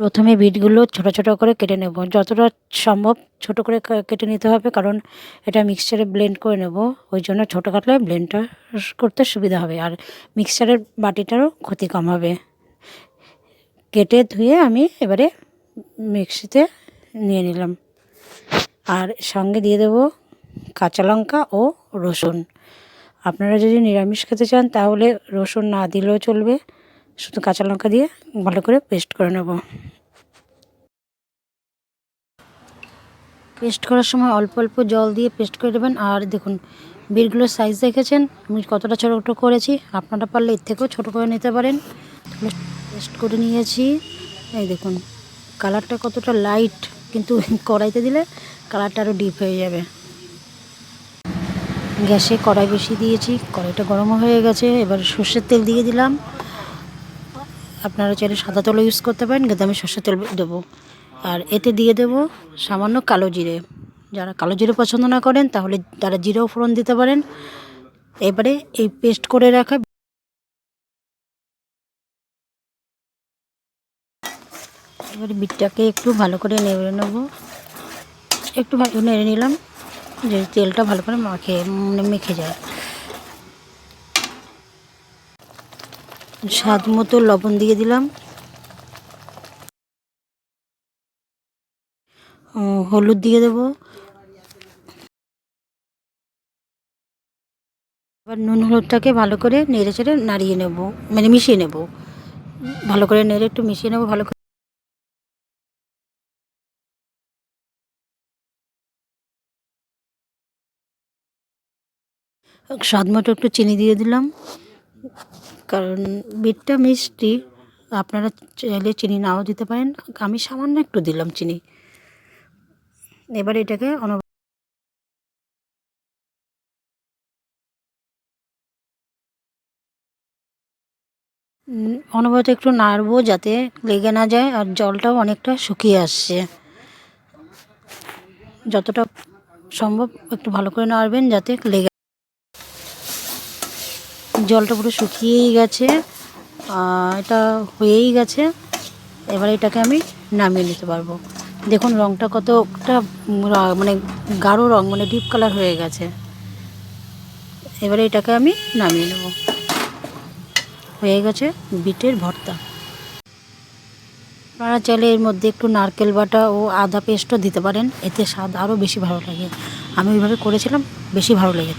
প্রথমে বিটগুলো ছোট ছোট করে কেটে নেব। যতটা সম্ভব ছোট করে কেটে নিতে হবে, কারণ এটা মিক্সচারে ব্লেন্ড করে নেব। ওই জন্য ছোটো কাটলে ব্লেন্ডটা করতে সুবিধা হবে, আর মিক্সচারের বাটিটারও ক্ষতি কম হবে। কেটে ধুয়ে আমি এবারে মিক্সিতে নিয়ে নিলাম। আর সঙ্গে দিয়ে দেব কাঁচা লঙ্কা ও রসুন। আপনারা যদি নিরামিষ খেতে চান, তাহলে রসুন না দিলেও চলবে। শুধু কাঁচা লঙ্কা দিয়ে ভালো করে পেস্ট করে নেব। পেস্ট করার সময় অল্প অল্প জল দিয়ে পেস্ট করে দেবেন আর দেখুন বিটগুলোর সাইজ দেখেছেন? আমি কতটা ছোটো ছোটো করেছি? আপনারা পারলে এর থেকেও ছোটো করে নিতে পারেন। পেস্ট করে নিয়েছি। এই দেখুন কালারটা কতটা লাইট কিন্তু কড়াইতে দিলে কালারটা আরও ডিপ হয়ে যাবে। গ্যাসে কড়াই বেশি দিয়েছি। কড়াইটা গরম হয়ে গেছে। এবার সর্ষের তেল দিয়ে দিলাম। আপনারা চাইলে সাদা তেলও ইউজ করতে পারেন, কিন্তু আমি সর্ষের তেল দেবো। আর এতে দিয়ে দেবো সামান্য কালো জিরে। যারা কালো জিরে পছন্দ না করেন, তাহলে তারা জিরেও ফোড়ন দিতে পারেন। এবারে এই পেস্ট করে রাখা এবারে বিটটাকে একটু ভালো করে নেড়ে নেব। একটু ভালো নেড়ে নিলাম, যে তেলটা ভালো করে মাখে মেখে যায়। স্বাদ মতো লবণ দিয়ে দিলাম। হলুদ দিয়ে দেবো। এবার নুন হলুদটাকে ভালো করে নেড়ে চেড়ে নাড়িয়ে নেব মানে মিশিয়ে নেব। ভালো করে নেড়ে একটু মিশিয়ে নেব, ভালো করে। স্বাদ মতো একটু চিনি দিয়ে দিলাম। কারণ বিটটা মিষ্টি, আপনারা চাইলে চিনি নাও দিতে পারেন। আমি সামান্য একটু দিলাম চিনি। এবার এটাকে অন অনবরত একটু নাড়বো যাতে লেগে না যায় আর জলটাও অনেকটা শুকিয়ে আসছে। যতটা সম্ভব একটু ভালো করে নাড়বেন যাতে লেগে জলটা পুরো শুকিয়েই গেছে। এটা হয়েই গেছে। এবার এটাকে আমি নামিয়ে নিতে পারব। দেখুন রঙটা কতটা মানে গাঢ় রঙ মানে ডিপ কালার হয়ে গেছে। এবারে এটাকে আমি নামিয়ে নেব। হয়ে গেছে বিটের ভর্তা। আপনারা চাইলে এর মধ্যে একটু নারকেল বাটা ও আদা পেস্টও দিতে পারেন। এতে স্বাদ আরও বেশি ভালো লাগে। আমি ওইভাবে করেছিলাম, বেশি ভালো লেগেছে।